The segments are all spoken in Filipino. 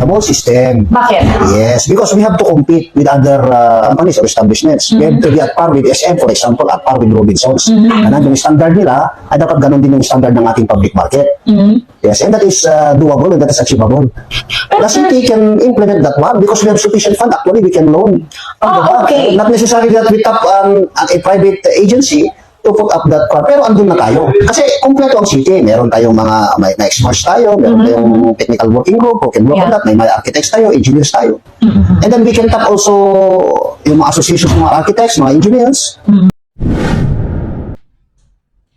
the mall system. Bakit? Yes, because we have to compete with other uh, companies or establishments. We have to be at par with SM, for example, at par with Robinsons. And yung standard nila, ay dapat ganun din yung standard ng ating public market. Yes, and that is uh, doable and that is achievable. The city can implement that one because we have sufficient fund. Actually, we can loan. Oh, Diba? okay. Not necessarily that we tap um, a private agency to put up that fund. Pero andun na tayo. Kasi kompleto ang city. Meron tayong mga, may, may experts tayo, meron tayong technical working group who can work on Yeah. that. May mga architects tayo, engineers tayo. And then we can tap also yung mga associations ng mga architects, mga engineers.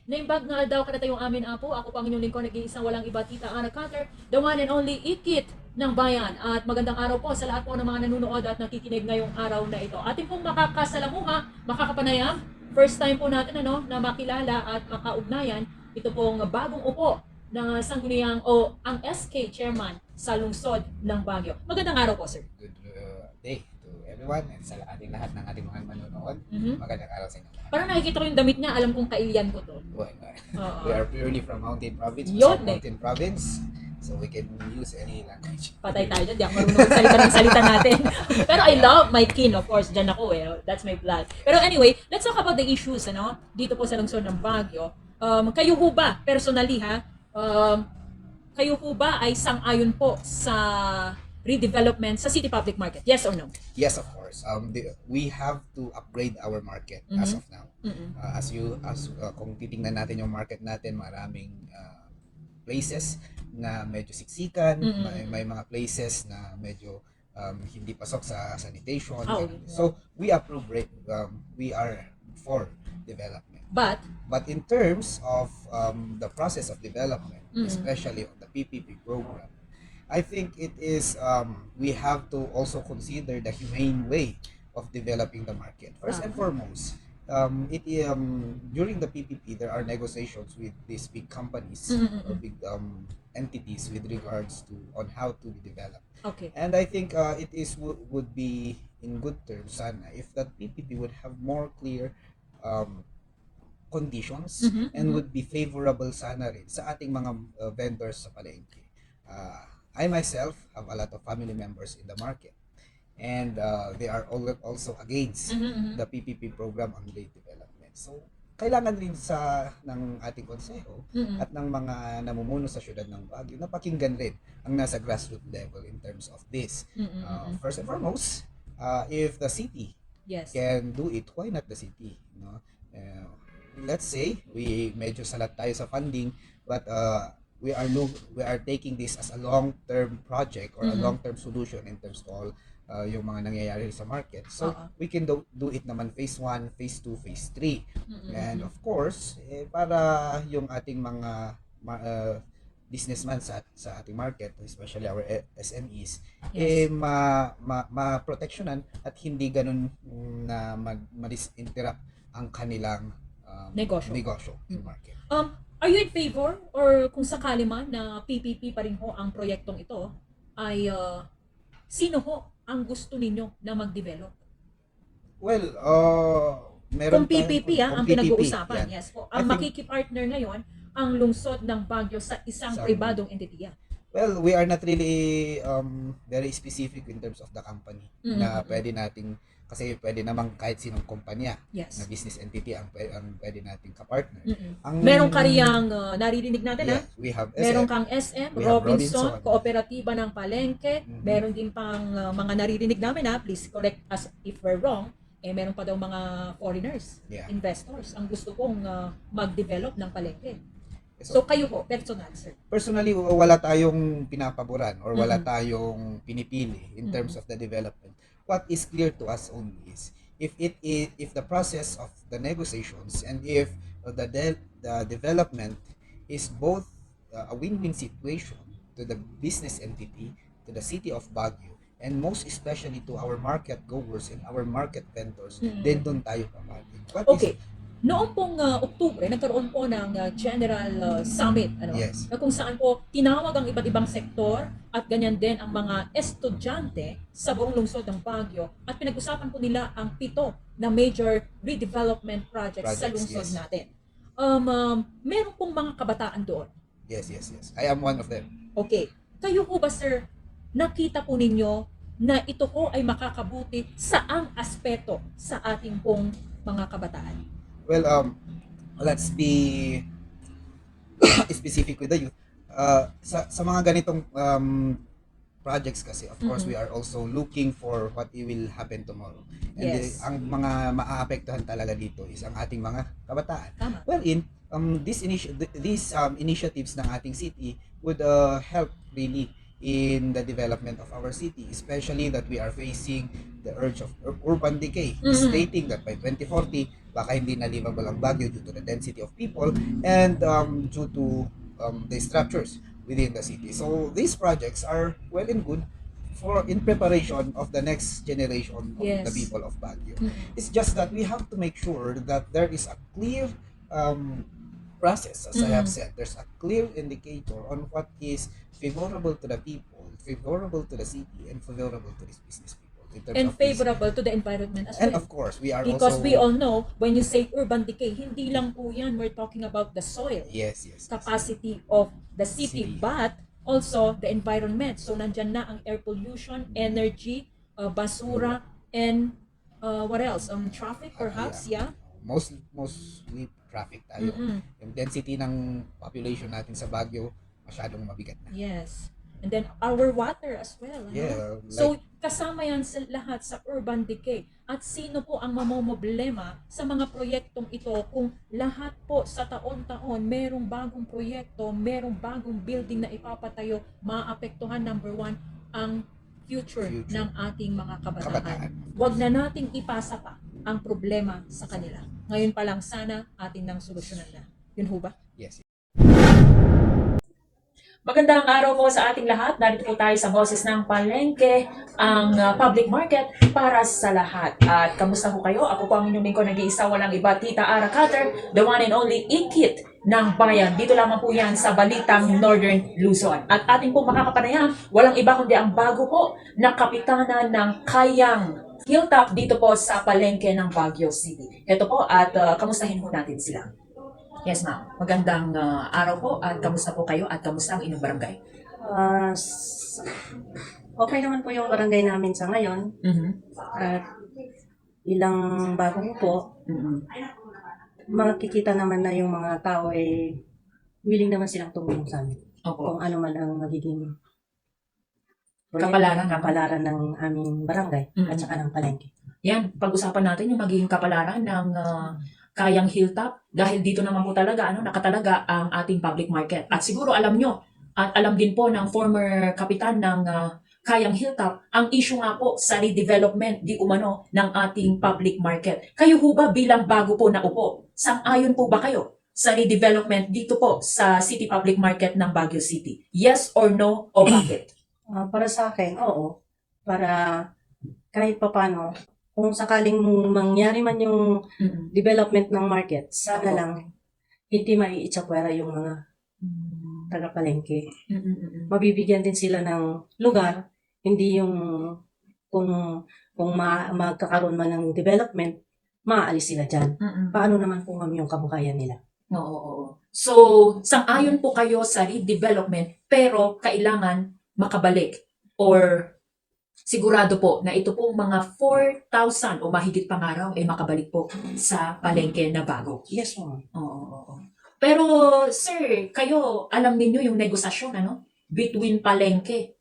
Naimbag nga daw kada tayong amin apo, ako pang inyong lingkod, nag-iisang walang iba, Tita Ana Carter, the one and only ikit ng bayan. At magandang araw po sa lahat po ng mga nanonood at nakikinig ngayong araw na ito. Ating pong makakasalamuha, makakapanayam, first time po natin ano, na makilala at makaugnayan, ito pong bagong upo ng sangguniang o ang SK chairman sa lungsod ng Baguio. Magandang araw po, sir. good uh, day to everyone and sa ating lahat ng ating mga manonood. Mhm. Magandang araw sa inyo. Parang nakikita ko yung damit niya, alam kong kailian ko to. Well, uh, Oo. we are purely from Mountain Province, Yun Pasay eh. Mountain Province, so we can use any language. patay tayo dyan. Di ako marunong salita ng salita natin. Pero I love my kin, of course. Dyan ako eh. That's my blood. Pero anyway, let's talk about the issues, ano? Dito po sa lungsod ng Baguio. Um, kayo ho ba, personally ha, um, kayo ho ba ay sang-ayon po sa redevelopment sa City Public Market? Yes or no? Yes, of course. Um, the, we have to upgrade our market as Mhm. of now. Mm-mm. Uh, as you, as uh, kung titingnan natin yung market natin, maraming uh, places na medyo siksikan, Mm-mm. may, may mga places na medyo um, hindi pasok sa sanitation. Oh. So, we approve, um, we are for development. But, But in terms of um, the process of development, Mm. especially on the PPP program, I think it is um, we have to also consider the humane way of developing the market. First and Ah. foremost, um, it um, during the PPP there are negotiations with these big companies Mm-mm-mm. or big um, entities with regards to on how to develop. okay. And I think uh, it is would, would be in good terms sana if that PPP would have more clear um, conditions Mhm, and mhm. would be favorable sana rin sa ating mga uh, vendors sa palengke. Uh, I myself have a lot of family members in the market and uh, they are also against Mhm, mhm. the PPP program on late development. So, kailangan rin sa ng ating konseho Mm-mm. at ng mga namumuno sa syudad ng Baguio na pakinggan rin ang nasa grassroots level in terms of this. Mm-mm, Uh, mm-mm. first and foremost, uh, if the city Yes. can do it, why not the city? No? Uh, let's say we medyo salat tayo sa funding but uh, we are no, we are taking this as a long-term project or a Mhm. long-term solution in terms of all uh, yung mga nangyayari sa market. So Oo. we can do, do it naman phase 1, phase 2, phase 3. Mm-mm, And of course, eh, para yung ating mga ma- uh, businessman sa sa ating market, especially our eh, SMEs, eh Yes. ma, ma, ma-protectionan at hindi ganun na mag ma-disinterrupt ang kanilang um, Negosyo. negosyo sa Mm. market. Um, are you in favor or kung sakali man na PPP pa rin ho ang proyektong ito ay uh, sino ho ang gusto ninyo na mag-develop? Well, uh, meron Kung PPP tayong- ah, ang pinag-uusapan. yan. Yes po. I Ang think- makikipartner ngayon ang lungsod ng Baguio sa isang Sa- pribadong entity. ah. Well, we are not really um, very specific in terms of the company Mm, na pwede nating kasi pwede namang kahit sinong kumpanya na Yes. business entity ang, pwede, ang pwede nating kapartner. Mm-mm. Ang, Meron ka riyang uh, naririnig natin ah. Yes, we have Meron SM. kang SM, We Robinson, Robinson. Kooperatiba ng Palengke. Mhm. Meron din pang uh, mga naririnig namin ha. Please correct us if we're wrong. Eh, meron pa daw mga foreigners, Yeah. investors, ang gusto kong uh, mag-develop ng palengke. So, kayo po, personal sir. personally, wala tayong pinapaboran or wala Mhm. tayong pinipili in Mhm. terms of the development. What is clear to us only is if it is if the process of the negotiations and if the de- the development is both uh, a win-win situation to the business entity, to the city of Baguio, and most especially to our market goers and our market vendors, Mhm. then doon tayo papagin. What is- Okay. Noong pong uh, Oktubre, nagkaroon po ng uh, General uh, Summit, ano, Yes. na kung saan po tinawag ang iba't ibang sektor at ganyan din ang mga estudyante sa buong lungsod ng Baguio at pinag-usapan po nila ang pito na major redevelopment projects, sa Projects, lungsod yes. natin. Um, um, meron pong mga kabataan doon. Yes, yes, yes. I am one of them. Okay. Kayo po ba, sir, nakita po ninyo na ito po ay makakabuti saang aspeto sa ating pong mga kabataan? Well, um, let's be specific with the youth. Uh, sa, sa mga ganitong um, projects kasi, of course, Mhm. we are also looking for what will happen tomorrow. And Yes. the- ang mga maaapektuhan talaga dito is ang ating mga kabataan. Tama. Well, in um, this initi- th- these um, initiatives ng ating city would uh, help really in the development of our city, especially that we are facing the urge of ur- urban decay, Mhm. stating that by 2040, baka hindi na livable ang Baguio due to the density of people and um, due to um, the structures within the city. So these projects are well and good for in preparation of the next generation of Yes. the people of Baguio. Mm. It's just that we have to make sure that there is a clear um, process, as I have Mhm. said. There's a clear indicator on what is favorable to the people, favorable to the city, and favorable to these business. In terms And of favorable to the environment as And well. of course, we are Because also... we all know, when you say urban decay, hindi lang po yan, we're talking about the soil, Yes, yes. yes. capacity of the city, City. but also the environment. So nandyan na ang air pollution, energy, uh, basura, and uh, what else? Um, traffic perhaps, yeah? Most, mostly traffic tayo. Mm-mm. Yung density ng population natin sa Baguio, masyadong mabigat na. Yes. And then our water as well. ano? Yeah, So, like- kasama yan sa lahat sa urban decay. At sino po ang mamomoblema sa mga proyektong ito kung lahat po sa taon-taon merong bagong proyekto, merong bagong building na ipapatayo, maapektuhan number one ang future, Future. ng ating mga kabataan. Kabataan. Huwag na nating ipasa pa ang problema sa kanila. Ngayon pa lang sana atin nang solusyonan na. Yun ho ba? Magandang araw po sa ating lahat. Narito po tayo sa boses ng Palengke, ang uh, public market para sa lahat. At kamusta po kayo? Ako po ang inyong lingkod nag-iisa walang iba, Tita Ara Cutter, the one and only ikit ng bayan. Dito lamang po yan sa Balitang Northern Luzon. At ating pong makakapanayam, walang iba kundi ang bago po na kapitana ng Kayang Hilltop dito po sa Palengke ng Baguio City. Ito po at uh, kamustahin po natin sila. Yes, ma'am. Magandang uh, araw po at kamusta po kayo at kamusta ang inyong barangay? S- okay naman po yung barangay namin sa ngayon. Mhm. At ilang bago po, Mhm. makikita naman na yung mga tao ay willing naman silang tumulong sa amin. Opo. Kung ano man ang magiging Kapalaran. kapalaran ng aming barangay Mm. at saka ng palengke. Yan, pag-usapan natin yung magiging kapalaran ng uh, Kayang Hilltop dahil dito naman po talaga ano nakatalaga ang ating public market. At siguro alam nyo at alam din po ng former kapitan ng uh, Kayang Hilltop, ang issue nga po sa redevelopment di umano ng ating public market. Kayo ho ba bilang bago po na upo, sang-ayon po ba kayo sa redevelopment dito po sa City Public Market ng Baguio City? Yes or no o bakit? Ah, para sa akin, oo. Para kahit papano, kung sakaling mangyari man yung Mm-mm. development ng market, sana Oo. lang hindi maiitsapwera yung mga taga-palengke. Mm-mm. mabibigyan din sila ng lugar, hindi yung kung kung ma, magkakaroon man ng development, maaalis sila dyan. Mm-mm. Paano naman ma'am yung kabukayan nila? Oo, oo, oo. So, sang-ayon po kayo sa redevelopment pero kailangan makabalik or sigurado po na ito pong mga 4,000 o mahigit pang araw ay makabalik po sa palengke na bago. Yes, ma'am. Oo, oo, oo. Pero sir, kayo alam niyo yung negosasyon ano between palengke,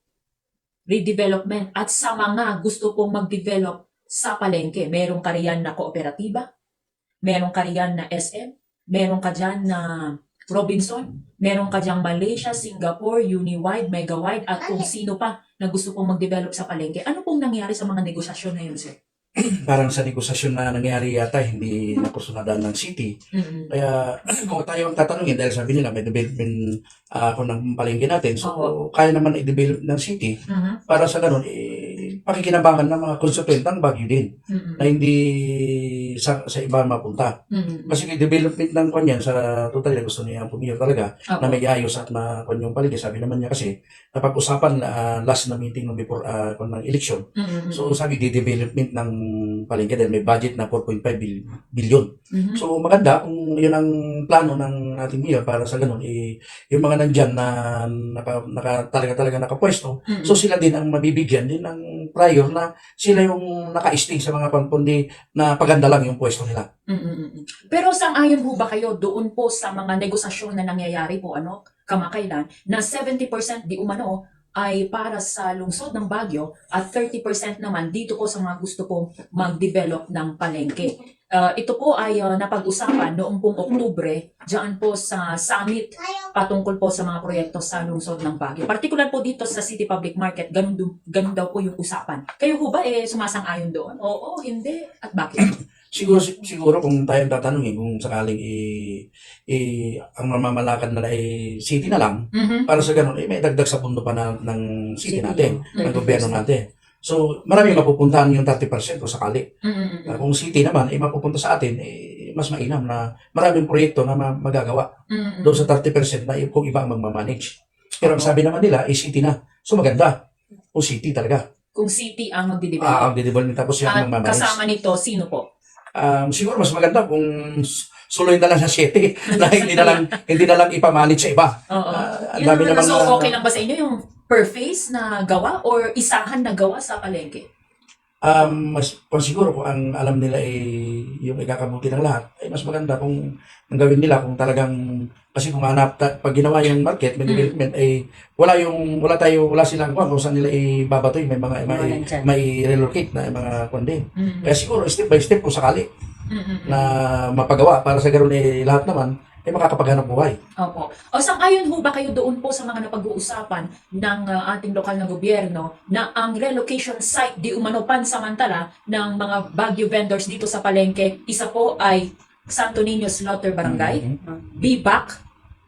redevelopment at sa mga gusto pong mag-develop sa palengke. Merong kariyan na kooperatiba, merong kariyan na SM, meron ka dyan na Robinson, meron ka dyan Malaysia, Singapore, Uniwide, Megawide, at kung sino pa na gusto pong mag-develop sa palengke. Ano pong nangyari sa mga negosasyon na yun, sir? parang sa negosasyon na nangyari yata, hindi nakusunodaan ng city. Mm-mm. Kaya kung tayo ang tatanungin, dahil sabi nila may development ah, ako ng palengke natin, so Oo. kaya naman i-develop ng city. Mhm. Para sa ganun, eh, pakikinabangan ng mga konstituentang Baguio din Mm-mm. na hindi sa, sa iba mapunta. Mm-mm. Kasi yung development ng kanyan sa total gusto niya pumiyo talaga Opo. na may ayos at na kanyang paligid. Sabi naman niya kasi napag-usapan uh, last na meeting ng before uh, ng election. Mm-mm. So sabi di development ng palengke dahil may budget na 4.5 bil- billion. Mhm. So maganda kung yun ang plano ng ating mayor para sa ganun eh, yung mga nandyan na naka, naka, talaga talaga nakapwesto Mm-mm. So sila din ang mabibigyan din ng prior na sila yung naka-stay sa mga kundi na paganda lang yung pwesto nila. Mm-mm. Pero sang-ayon po ba kayo doon po sa mga negosasyon na nangyayari po ano kamakailan na 70% di umano ay para sa lungsod ng Baguio at 30% naman dito po sa mga gusto pong mag-develop ng palengke. Ah, ito po ay ah, napag-usapan noong pong Oktubre diyan po sa summit patungkol po sa mga proyekto sa lungsod ng Baguio. Particular po dito sa City Public Market, ganun, ganun daw po yung usapan. Kayo ho ba eh sumasang-ayon doon? Oo, hindi. At bakit? Siguro siguro kung tayo tatanungin kung sakaling i, i ang mamamalakad na ay city na lang Mhm. para sa ganun eh may dagdag sa pundo pa na, ng city City. natin, ng Mhm. gobyerno natin. So, marami mapupuntahan yung 30% kung sakali. Mm-mm. Uh, kung city naman, eh, mapupunta sa atin, eh, mas mainam na maraming proyekto na ma- magagawa. Mm-mm. doon sa 30% na kung iba ang magmamanage. Pero ang sabi naman nila, eh, city na. So maganda. O city talaga. Kung city ang Ah, magdidevelop. ang didevelopment tapos yung magmamanage. kasama nito, sino po? Um, siguro mas maganda kung s- suloy na lang sa city na hindi na lang hindi na lang ipamanage sa iba. Oo. Ang Yun naman, so okay lang ba sa inyo yung per phase na gawa or isahan na gawa sa palengke? Um, mas kung siguro kung ang alam nila ay yung ikakabuti ng lahat, ay mas maganda kung ang gawin nila kung talagang kasi kung hanap ta- pag ginawa yung market, may Mm. development ay wala yung wala tayo wala silang kung saan nila ibabatoy may mga may, Mga nandyan. may relocate na mga kundi. Mm-mm. Kaya siguro step by step kung sakali Mm-mm. na mapagawa para sa ganoon eh lahat naman ay makakapaghanap buhay. Opo. O sang-ayon ho ba kayo doon po sa mga napag-uusapan ng uh, ating lokal na gobyerno na ang relocation site di umano pansamantala ng mga Baguio vendors dito sa palengke, isa po ay Santo Niño Slaughter Barangay, Mhm. Bibac,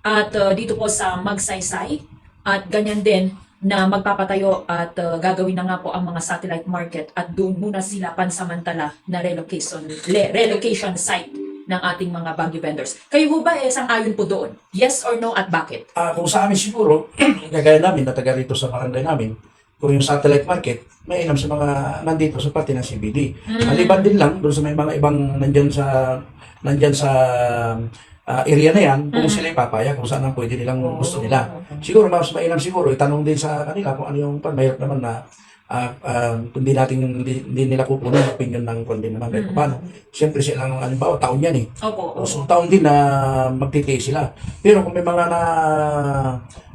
at uh, dito po sa Magsaysay, at ganyan din na magpapatayo at uh, gagawin na nga po ang mga satellite market at doon muna sila pansamantala na relocation le- relocation site ng ating mga Baguio vendors. Kayo ho ba eh, sang-ayon po doon? Yes or no at bakit? Ah, kung sa amin siguro, gagaya namin na taga rito sa barangay namin, kung yung satellite market, may inam sa mga nandito sa parte ng CBD. Maliban din lang doon sa may mga ibang nandyan sa nandyan sa ah, area na yan, kung Mhm. sila ipapaya, kung saan ang pwede nilang gusto nila. Siguro mas mainam siguro, itanong din sa kanila kung ano yung pan, naman na ah, ah, kung di natin hindi, hindi nila kukunin ang opinion ng kundi naman kahit Mhm. paano. Siyempre sila ang alimbawa, taon yan eh. Opo. opo. So, taon din na magtitiis sila. Pero kung may mga na,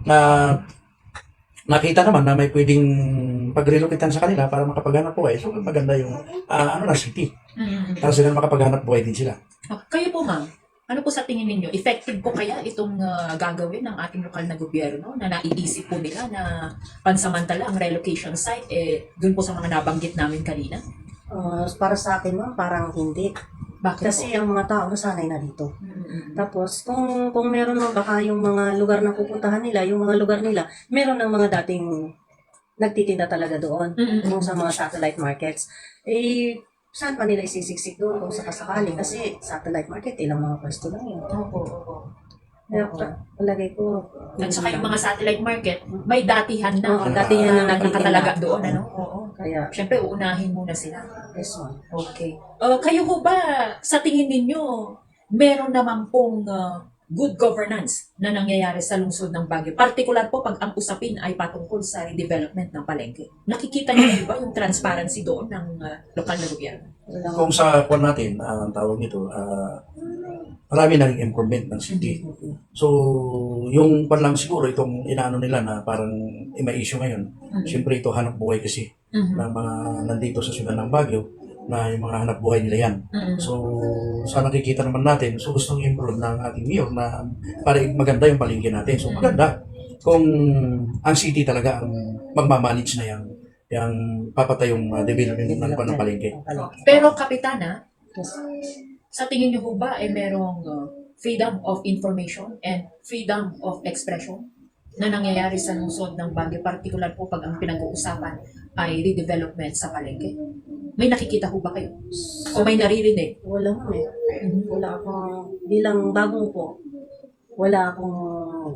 na nakita naman na may pwedeng pag-relocatean sa kanila para makapaghanap buhay, so maganda yung ah, ano na city. Mm. Para sila makapaghanap buhay din sila. Kayo po ma'am, ano po sa tingin ninyo? Effective po kaya itong uh, gagawin ng ating lokal na gobyerno na naiisip po nila na pansamantala ang relocation site eh doon po sa mga nabanggit namin kanina? Ah, para sa akin, ma'am, parang hindi. Bakit Kasi ang mga tao nasanay na dito. po? Mm-mm. Tapos, kung, kung meron mo baka yung mga lugar na pupuntahan nila, yung mga lugar nila, meron ng mga dating nagtitinda talaga doon. Mm-mm. Kung sa mga satellite markets. Eh, saan pa nila isisiksik doon kung sakasakali? Kasi satellite market, ilang mga pwesto lang yun. Opo, opo. Kaya pa- palagay ko. At saka yung mga satellite market, may datihan na. Oo, datihan na nakatalaga nagtitinda. doon, ano? Oo. Kaya, Siyempre, uunahin muna sila. yes ma'am. Okay. Uh, kayo ho ba, sa tingin ninyo, meron naman pong uh, good governance na nangyayari sa lungsod ng Baguio? Partikular po pag ang usapin ay patungkol sa development ng palengke. Nakikita niyo ba yung transparency doon ng uh, lokal na gobyerno? Kung sa kwan natin, ah, ang tawag nito, ah, marami na ring improvement ng city. So, yung kwan lang siguro, itong inaano nila na parang may issue ngayon. Mhm. Siyempre ito hanap buhay kasi Mhm. ng mga nandito sa siyudad ng Baguio na yung mga hanap buhay nila yan. So, sa nakikita naman natin, so gustong improve ng ating mayor na para maganda yung palengke natin. So, maganda. Kung ang city talaga ang magmamanage na yung yung papatayong uh, development ng ng palengke. Pero Kapitana, sa tingin niyo ba ay merong uh, freedom of information and freedom of expression na nangyayari sa lungsod ng Baguio, particular po pag ang pinag-uusapan ay redevelopment sa palengke? May nakikita ho ba kayo? O may naririnig? Wala mo eh. Wala akong, bilang bagong po, wala akong,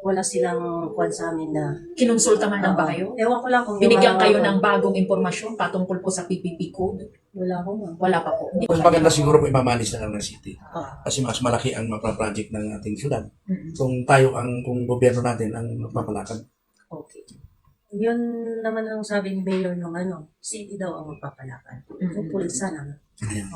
wala silang kwan sa amin na, Kinonsulta man lang ba kayo? ewan ko lang kung Binigyan yung kayo ng bagong impormasyon patungkol po sa PPP code? Wala ko ma'am. Wala pa po. Hindi Mas maganda siguro po imamanis na lang ng city. Ah. Kasi mas malaki ang mapaproject ng ating syudad. Mm-mm. Kung tayo ang, kung gobyerno natin ang magpapalakad. Okay. Yun naman ang sabi ni Mayor nung ano, city daw ang magpapalakan. Mm-mm. Hopefully sana. Ayan.